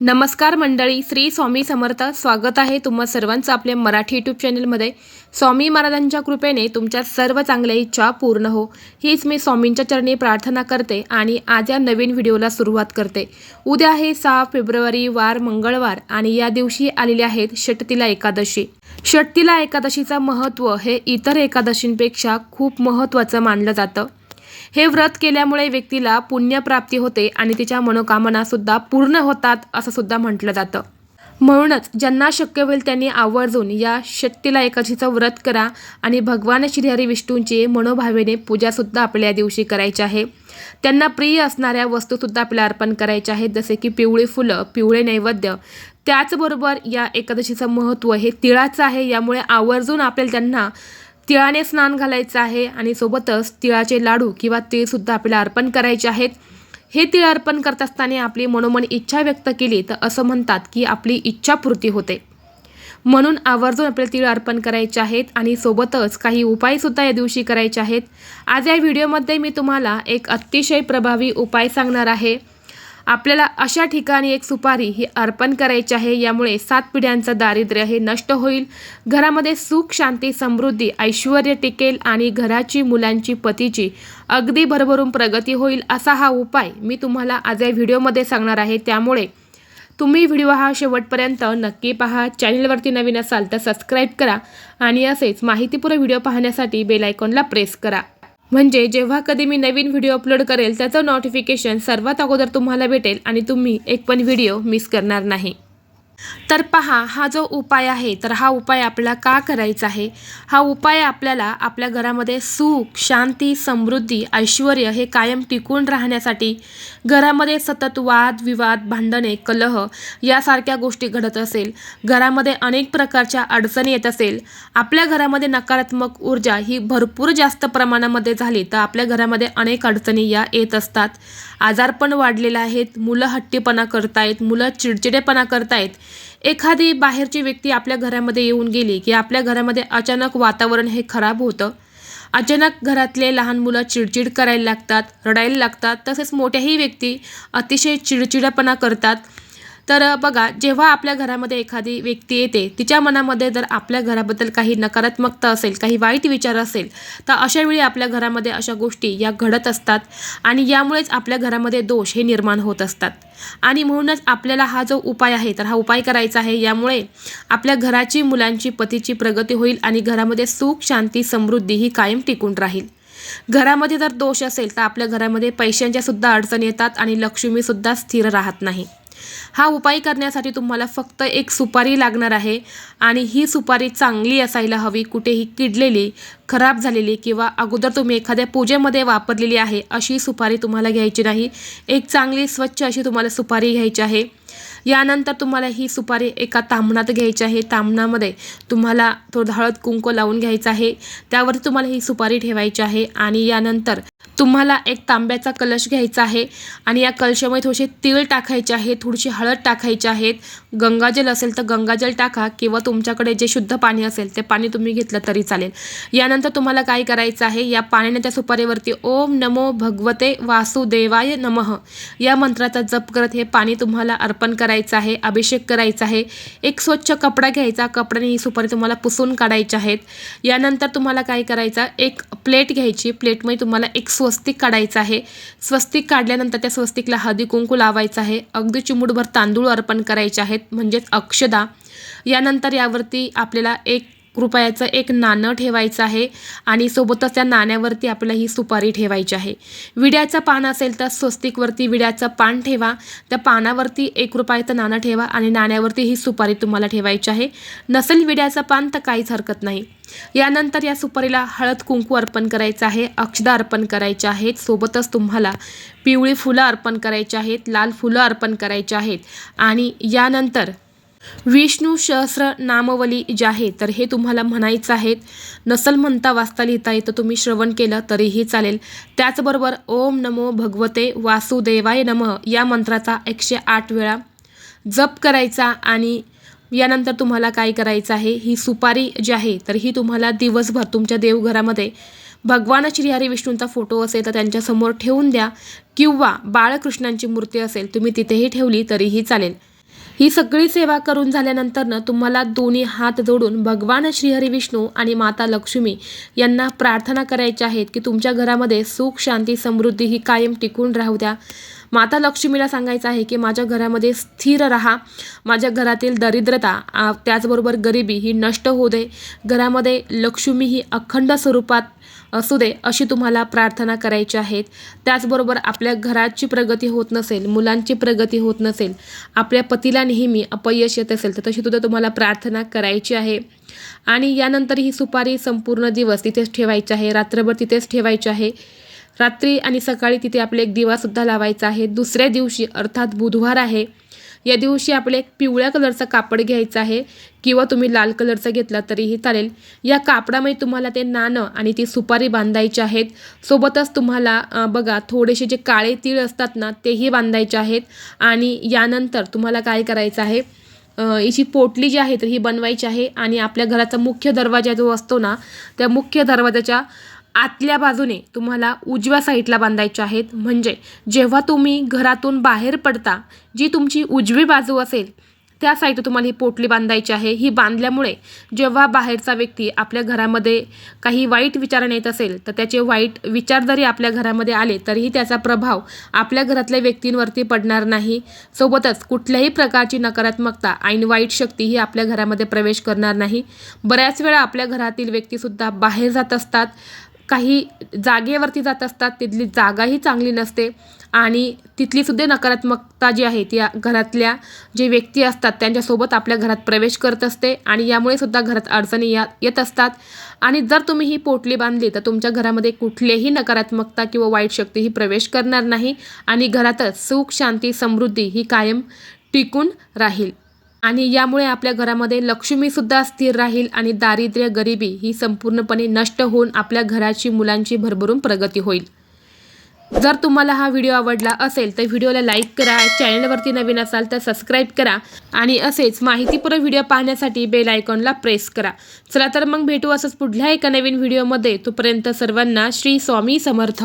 नमस्कार मंडळी श्री स्वामी समर्थ. स्वागत आहे तुम्हा सर्वांचं आपल्या मराठी यूट्यूब चॅनलमध्ये स्वामी महाराजांच्या कृपेने तुमच्या सर्व चांगल्या इच्छा पूर्ण हो. हीच मी स्वामींच्या चरणी प्रार्थना करते आणि आज या नवीन व्हिडिओला सुरुवात करते. उद्या आहे सहा फेब्रुवारी वार मंगळवार आणि या दिवशी आलेले आहेत षटतिला एकादशी. षटतिला एकादशीचं महत्त्व हे इतर एकादशींपेक्षा खूप महत्त्वाचं मानलं जातं. हे व्रत केल्यामुळे व्यक्तीला पुण्यप्राप्ती होते आणि तिच्या मनोकामना सुद्धा पूर्ण होतात असं सुद्धा म्हटलं जातं. म्हणूनच ज्यांना शक्य होईल त्यांनी आवर्जून या शक्तीला एकादशीचं व्रत करा आणि भगवान श्रीहरी विष्णूंची मनोभावेने पूजासुद्धा आपल्या या दिवशी करायची आहे. त्यांना प्रिय असणाऱ्या वस्तूसुद्धा आपल्याला अर्पण करायच्या आहेत जसे की पिवळी फुलं पिवळे नैवेद्य. त्याचबरोबर या एकादशीचं महत्त्व हे तिळाचं आहे यामुळे आवर्जून आपल्याला त्यांना तिळाने स्नान घालायचं आहे आणि सोबतच तिळाचे लाडू किंवा तिळसुद्धा आपल्याला अर्पण करायचे आहेत. हे तिळ अर्पण करत असताना आपली मनोमन इच्छा व्यक्त केली तर असं म्हणतात की आपली इच्छापूर्ती होते. म्हणून आवर्जून आपल्याला तिळ अर्पण करायचे आहेत आणि सोबतच काही उपायसुद्धा या दिवशी करायचे आहेत. आज या व्हिडिओमध्ये मी तुम्हाला एक अतिशय प्रभावी उपाय सांगणार आहे. आपल्याला अशा ठिकाणी एक सुपारी ही अर्पण करायची आहे. यामुळे सात पिढ्यांचं दारिद्र्य हे नष्ट होईल. घरामध्ये सुख शांती समृद्धी ऐश्वर टिकेल आणि घराची मुलांची पतीची अगदी भरभरून प्रगती होईल असा हा उपाय मी तुम्हाला आज या व्हिडिओमध्ये सांगणार आहे. त्यामुळे तुम्ही व्हिडिओ हा शेवटपर्यंत नक्की पहा. चॅनलवरती नवीन असाल तर सबस्क्राईब करा आणि असेच माहितीपूर्ण व्हिडिओ पाहण्यासाठी बेल आयकॉनला प्रेस करा. म्हणजे जेव्हा कधी मी नवीन व्हिडिओ अपलोड करेल त्याचं नोटिफिकेशन सर्वात अगोदर तुम्हाला भेटेल आणि तुम्ही एक पण व्हिडिओ मिस करणार नाही. तर पहा हा जो उपाय आहे तर हा उपाय आपल्याला का करायचा आहे? हा उपाय आपल्याला आपल्या घरामध्ये सुख शांती समृद्धी ऐश्वर हे कायम टिकून राहण्यासाठी घरामध्ये सतत वाद विवाद भांडणे कलह यासारख्या गोष्टी घडत असेल घरामध्ये अनेक प्रकारच्या अडचणी येत असेल आपल्या घरामध्ये नकारात्मक ऊर्जा ही भरपूर जास्त प्रमाणामध्ये झाली तर आपल्या घरामध्ये अनेक अडचणी या येत असतात. आजारपण वाढलेले आहेत मुलं हट्टीपणा करतायत मुलं चिडचिडेपणा करतायत एखादी बाहेरची व्यक्ती आपल्या घरामध्ये येऊन गेली की आपल्या घरामध्ये अचानक वातावरण हे खराब होतं. अचानक घरातले लहान मुलं चिडचिड करायला लागतात रडायला लागतात. तसेच मोठ्याही व्यक्ती अतिशय चिडचिडपणा करतात. तर बघा जेव्हा आपल्या घरामध्ये एखादी व्यक्ती येते तिच्या मनामध्ये जर आपल्या घराबद्दल काही नकारात्मकता असेल काही वाईट विचार असेल तर अशावेळी आपल्या घरामध्ये अशा गोष्टी या घडत असतात आणि यामुळेच आपल्या घरामध्ये दोष हे निर्माण होत असतात. आणि म्हणूनच आपल्याला हा जो उपाय आहे तर हा उपाय करायचा आहे. यामुळे आपल्या घराची मुलांची पतीची प्रगती होईल आणि घरामध्ये सुख शांती समृद्धी ही कायम टिकून राहील. घरामध्ये जर दोष असेल तर आपल्या घरामध्ये पैशांच्यासुद्धा अडचणी येतात आणि लक्ष्मीसुद्धा स्थिर राहत नाही. हा उपाय करण्यासाठी तुम्हाला फक्त एक सुपारी लागणार आहे आणि ही सुपारी चांगली असायला हवी कुठेही किडलेली खराब झालेली किंवा अगोदर तुम्ही एखाद्या पूजेमध्ये वापरलेली आहे अशी सुपारी तुम्हाला घ्यायची नाही. एक चांगली स्वच्छ अशी तुम्हाला सुपारी घ्यायची आहे. यानंतर तुम्हाला ही सुपारी एका तांबणात घ्यायची आहे. तांबणामध्ये तुम्हाला थोडं हळद कुंकू लावून घ्यायचं आहे. त्यावर तुम्हाला ही सुपारी ठेवायची आहे आणि यानंतर तुम्हाला एक तांब्याचा कलश घ्यायचा आहे आणि या कलशामध्ये थोडेसे तीळ टाकायचे आहे थोडीशी हळद टाकायची आहेत गंगाजल असेल तर गंगाजल टाका किंवा तुमच्याकडे जे शुद्ध पाणी असेल ते पाणी तुम्ही घेतलं तरी चालेल. यानंतर तुम्हाला काय करायचं आहे? या पाण्याने त्या सुपारीवरती ओम नमो भगवते वासुदेवाय नमः. या मंत्राचा जप करत हे पाणी तुम्हाला अर्पण करायचं आहे अभिषेक करायचा आहे. एक स्वच्छ कपडा घ्यायचा. कपड्याने ही सुपारी तुम्हाला पुसून काढायची आहेत. यानंतर तुम्हाला काय करायचं? एक प्लेट घ्यायची. प्लेटमध्ये तुम्हाला एक स्वस्तिक काढायचं आहे. स्वस्तिक काढल्यानंतर त्या स्वस्तिकला हळदी कुंकू लावायचं आहे. अगदी चिमूटभर तांदूळ अर्पण करायचे आहेत. म्हणजेच अक्षदा. यानंतर यावरती आपल्याला एक रुपयाचं एक नाणं ठेवायचं आहे आणि सोबतच त्या नाण्यावरती आपल्याला ही सुपारी ठेवायची आहे. विड्याचं पान असेल तर स्वस्तिकवरती विड्याचं पान ठेवा. त्या पानावरती एक रुपयाचं नाणं ठेवा आणि नाण्यावरती ही सुपारी तुम्हाला ठेवायची आहे. नसेल विड्याचं पान तर काहीच हरकत नाही. यानंतर या सुपारीला हळद कुंकू अर्पण करायचं आहे. अक्षदा अर्पण करायचे आहेत. सोबतच तुम्हाला पिवळी फुलं अर्पण करायची आहेत. लाल फुलं अर्पण करायची आहेत. आणि यानंतर विष्णू सहस्र नामवली जे आहे तर हे तुम्हाला म्हणायचं आहेत नसल म्हणता वाचता लिहिता येतं. तुम्ही श्रवण केलं तरीही चालेल. त्याचबरोबर ओम नमो भगवते वासुदेवाय नमः या मंत्राचा एकशे आठ वेळा जप करायचा आणि यानंतर तुम्हाला काय करायचं आहे? ही सुपारी जी आहे तर ही तुम्हाला दिवसभर तुमच्या देवघरामध्ये भगवान श्रीहरी विष्णूंचा फोटो असेल तर त्यांच्यासमोर ठेवून द्या किंवा बाळकृष्णांची मूर्ती असेल तुम्ही तिथेही ठेवली तरीही चालेल. ही सगळी सेवा करून झाल्यानंतर ना तुम्हाला दोन्ही हात जोडून भगवान श्रीहरी विष्णू आणि माता लक्ष्मी यांना प्रार्थना करायच्या आहेत की तुमच्या घरामध्ये सुख शांती समृद्धी ही कायम टिकून राहू द्या. माता लक्ष्मीला सांगायचं आहे की माझ्या घरामध्ये स्थिर राहा. माझ्या घरातील दरिद्रता त्याचबरोबर गरिबी ही नष्ट होऊ दे. घरामध्ये लक्ष्मी ही अखंड स्वरूपात असू दे अशी तुम्हाला प्रार्थना करायची आहेत त्याचबरोबर आपल्या घराची प्रगती होत नसेल मुलांची प्रगती होत नसेल आपल्या पतीला नेहमी अपयश येत असेल तर तशी सुद्धा तुम्हाला प्रार्थना करायची आहे. आणि यानंतर ही सुपारी संपूर्ण दिवस तिथेच ठेवायची आहे. रात्रभर तिथेच ठेवायची आहे. रात्री आणि सकाळी तिथे आपले एक दिवासुद्धा लावायचा आहे. दुसऱ्या दिवशी अर्थात बुधवार आहे या दिवशी आपले एक पिवळ्या कलरचं कापड घ्यायचं आहे किंवा तुम्ही लाल कलरचं घेतला तरीही चालेल. या कापडामध्ये तुम्हाला ते नाणं आणि ती सुपारी बांधायची आहेत. सोबतच तुम्हाला बघा थोडेसे जे काळे तीळ असतात ना तेही बांधायचे आहेत आणि यानंतर तुम्हाला काय करायचं आहे याची हिची पोटली जी आहे तर ही बनवायची आहे आणि आपल्या घराचा मुख्य दरवाजा जो असतो ना त्या मुख्य दरवाजाच्या आतल्या बाजूने तुम्हाला उजव्या साईडला बांधायच्या आहेत. म्हणजे जेव्हा तुम्ही घरातून बाहेर पडता जी तुमची उजवी बाजू असेल त्या साईडला तुम्हाला ही पोटली बांधायची आहे. ही बांधल्यामुळे जेव्हा बाहेरचा व्यक्ती आपल्या घरामध्ये काही वाईट विचाराने येत असेल तर त्याचे वाईट विचार जरी आपल्या घरामध्ये आले तरीही त्याचा प्रभाव आपल्या घरातल्या व्यक्तींवरती पडणार नाही. सोबतच कुठल्याही प्रकारची नकारात्मकता आणि वाईट शक्ती ही आपल्या घरामध्ये प्रवेश करणार नाही. बऱ्याच वेळा आपल्या घरातील व्यक्तीसुद्धा बाहेर जात असतात. काही जागेवरती जात असतात तिथली जागाही चांगली नसते आणि तिथली सुद्धा नकारात्मकता जी आहे ती घरातल्या जे व्यक्ती असतात त्यांच्यासोबत आपल्या घरात प्रवेश करत असते आणि यामुळे सुद्धा घरात अडचणी या येत असतात. आणि जर तुम्ही ही पोटली बांधली तर तुमच्या घरामध्ये कुठलीही नकारात्मकता किंवा वाईट शक्ती ही प्रवेश करणार नाही आणि घरातच सुख शांती समृद्धी ही कायम टिकून राहील. आणि यामुळे आपल्या घरामध्ये लक्ष्मीसुद्धा स्थिर राहील आणि दारिद्र्य गरिबी ही संपूर्णपणे नष्ट होऊन आपल्या घराची मुलांची भरभरून प्रगती होईल. जर तुम्हाला हा व्हिडिओ आवडला असेल तर व्हिडिओला लाईक करा चॅनलवरती नवीन असाल तर सबस्क्राईब करा आणि असेच माहितीपूर्ण व्हिडिओ पाहण्यासाठी बेल आयकॉनला प्रेस करा. चला तर मग भेटू असंच पुढल्या एका नवीन व्हिडिओमध्ये. तोपर्यंत सर्वांना श्री स्वामी समर्थ.